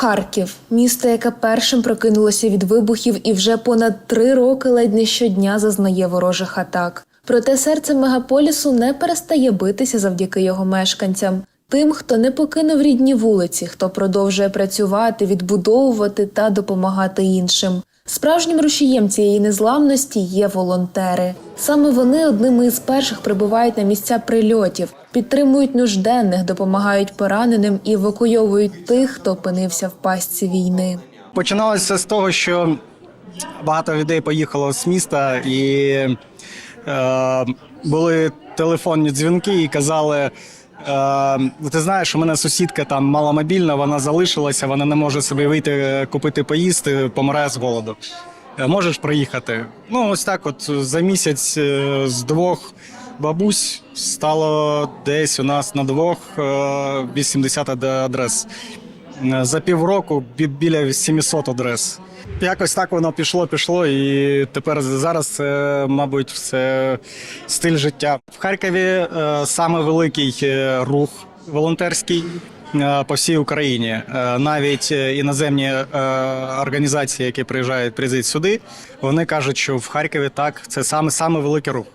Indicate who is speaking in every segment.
Speaker 1: Харків місто, яке першим прокинулося від вибухів і вже понад три роки ледь не щодня зазнає ворожих атак. Проте серце мегаполісу не перестає битися завдяки його мешканцям, тим, хто не покинув рідні вулиці, хто продовжує працювати, відбудовувати та допомагати іншим. Справжнім рушієм цієї незламності є волонтери. Саме вони одними із перших прибувають на місця прильотів, підтримують нужденних, допомагають пораненим і евакуйовують тих, хто опинився в пастці війни.
Speaker 2: Починалося з того, що багато людей поїхало з міста і е, були телефонні дзвінки і казали. Е, ти знаєш, у мене сусідка там маломобільна, вона залишилася, вона не може собі вийти е, купити поїсти, помирає з голоду. Е, Можеш проїхати? Ну, ось так, от за місяць е, з двох бабусь стало десь у нас на двох е, 80 адрес. За півроку бі- біля 700 адрес. Якось так воно пішло, пішло, і тепер зараз це, мабуть, все стиль життя. В Харкові е, саме великий е, рух волонтерський е, по всій Україні. Навіть іноземні організації, які приїжджають приїздять сюди, вони кажуть, що в Харкові так це саме саме великий рух.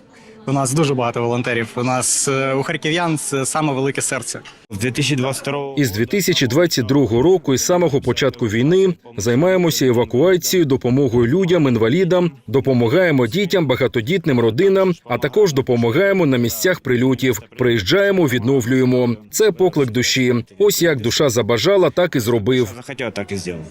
Speaker 2: У нас дуже багато волонтерів. У нас е, у харків'ян це саме велике серце.
Speaker 3: В 2022
Speaker 4: Із 2022 року, із самого початку війни, займаємося евакуацією, допомогою людям, інвалідам, допомагаємо дітям, багатодітним родинам, а також допомагаємо на місцях прильотів. Приїжджаємо, відновлюємо. Це поклик душі. Ось як душа забажала, так і зробив.
Speaker 3: захотел, так и сделал.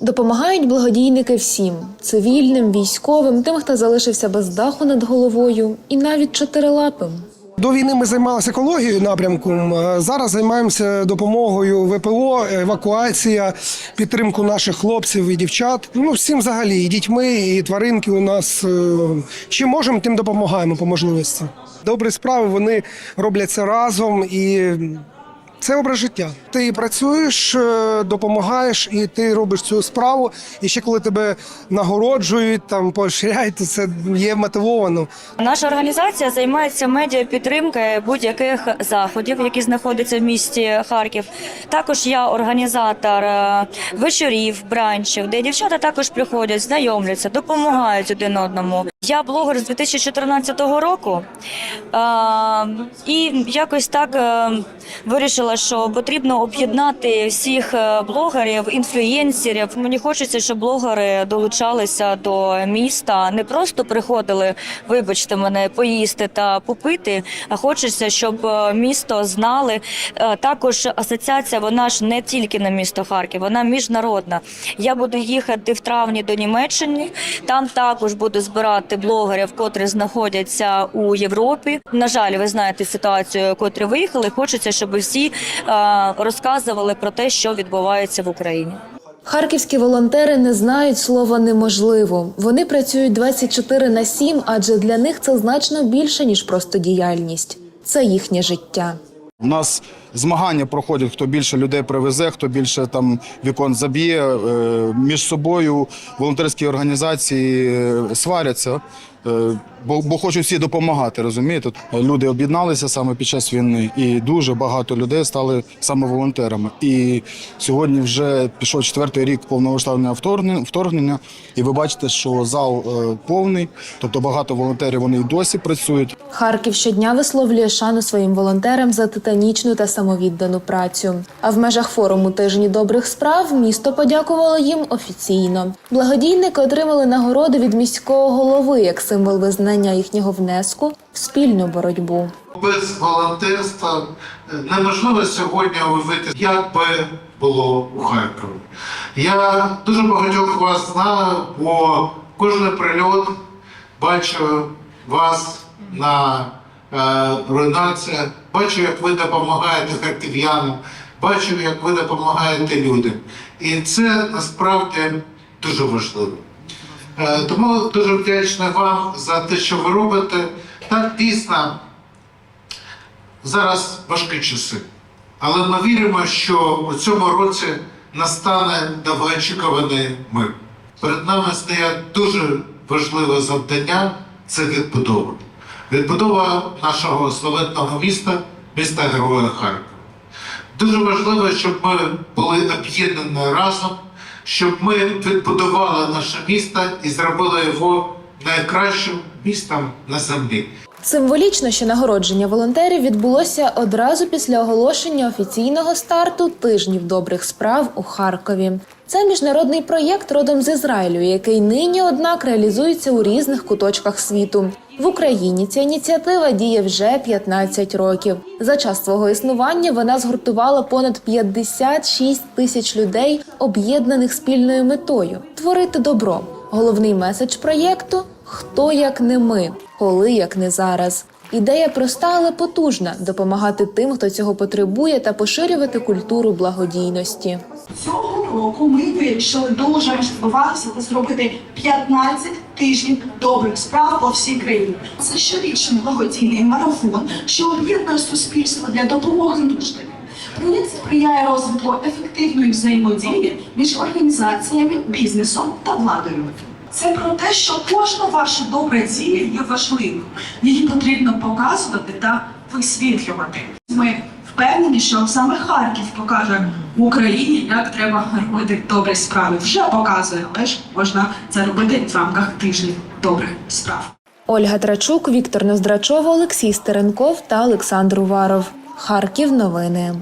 Speaker 1: Допомагають благодійники всім цивільним, військовим, тим, хто залишився без даху над головою, і навіть чотирилапим.
Speaker 5: До війни ми займалися екологією напрямком. Зараз займаємося допомогою ВПО, евакуація, підтримку наших хлопців і дівчат. Ну всім взагалі, і дітьми, і тваринки у нас е, чим можемо, тим допомагаємо по можливості. Добрі справи вони робляться разом і. Це образ життя. Ти працюєш, е, допомагаєш, і ти робиш цю справу. І ще коли тебе нагороджують, там поощряють, то це є мотивовано.
Speaker 6: Наша організація займається медіапідтримкою будь-яких заходів, які знаходяться в місті Харків. Також я організатор е, вечорів, бранчів, де дівчата також приходять, знайомляться, допомагають один одному. Я блогер з 2014 року і якось так е, вирішила, що потрібно об'єднати всіх е, блогерів, інфлюєнсерів. Мені хочеться, щоб блогери долучалися до міста, не просто приходили, вибачте мене, поїсти та попити. А хочеться, щоб е, місто знали. Також асоціація, вона ж не тільки на місто Харків, вона міжнародна. Я буду їхати в травні до Німеччини. Там також буду збирати блогерів, котрі знаходяться у Європі. На жаль, ви знаєте ситуацію, котрі виїхали. Хочеться, щоб всі е, розказували про те, що відбувається в Україні.
Speaker 1: Харківські волонтери не знають слова неможливо. Вони працюють 24 на 7, адже для них це значно більше ніж просто діяльність. Це їхнє життя.
Speaker 7: У нас змагання проходять, хто більше людей привезе, хто більше там вікон заб'є. Е, Між собою волонтерські організації е, сваряться, е, бо, бо хочуть всі допомагати. Розумієте? Люди об'єдналися саме під час війни, і дуже багато людей стали саме волонтерами. І сьогодні вже пішов четвертий рік повномасштабного вторгнення, і ви бачите, що зал повний, тобто багато волонтерів вони і досі працюють.
Speaker 1: Харків щодня висловлює шану своїм волонтерам за титанічну та самовіддану працю. А в межах форуму тижні добрих справ місто подякувало їм офіційно. Благодійники отримали нагороди від міського голови як символ визнання їхнього внеску в спільну боротьбу.
Speaker 8: без волонтерства неможливо сьогодні уявити, як би було у Харкові. Я дуже багатьох вас знаю, бо кожен прильот бачу вас на е, руйнаціях, бачу, як ви допомагаєте харків'янам, бачу, як ви допомагаєте людям. І це насправді дуже важливо. Е, Тому дуже вдячний вам за те, що ви робите. Так дійсно зараз важкі часи. Але ми віримо, що у цьому році настане довгоочікуваний мир. Перед нами стоять дуже важливе завдання це відбудова. Відбудова нашого славетного міста, міста Героя Харкова. Дуже важливо, щоб ми були об'єднані разом, щоб ми відбудували наше місто і зробили його найкращим містом на землі.
Speaker 1: Символічно, що нагородження волонтерів відбулося одразу після оголошення офіційного старту тижнів добрих справ у Харкові. Це міжнародний проєкт родом з Ізраїлю, який нині, однак, реалізується у різних куточках світу. В Україні ця ініціатива діє вже 15 років. За час свого існування вона згуртувала понад 56 тисяч людей, об'єднаних спільною метою творити добро. Головний меседж проєкту хто як не ми, коли як не зараз. Ідея проста, але потужна допомагати тим, хто цього потребує, та поширювати культуру благодійності.
Speaker 9: Ми вирішили дуже масштабуватися та зробити 15 тижнів добрих справ по всій країні. Це щорічний благодійний марафон, що об'єднує суспільство для допомоги нуждам. Проєкт сприяє розвитку ефективної взаємодії між організаціями, бізнесом та владою. Це про те, що кожна ваша добра дія є важливою. Її потрібно показувати та висвітлювати. Ми впевнені, що саме Харків покаже в Україні, як треба робити добрі справи. Вже показує, але ж можна це робити в рамках тижнів добрих справ.
Speaker 1: Ольга Трачук, Віктор Ноздрачов, Олексій Стеренков та Олександр Уваров. Харків новини.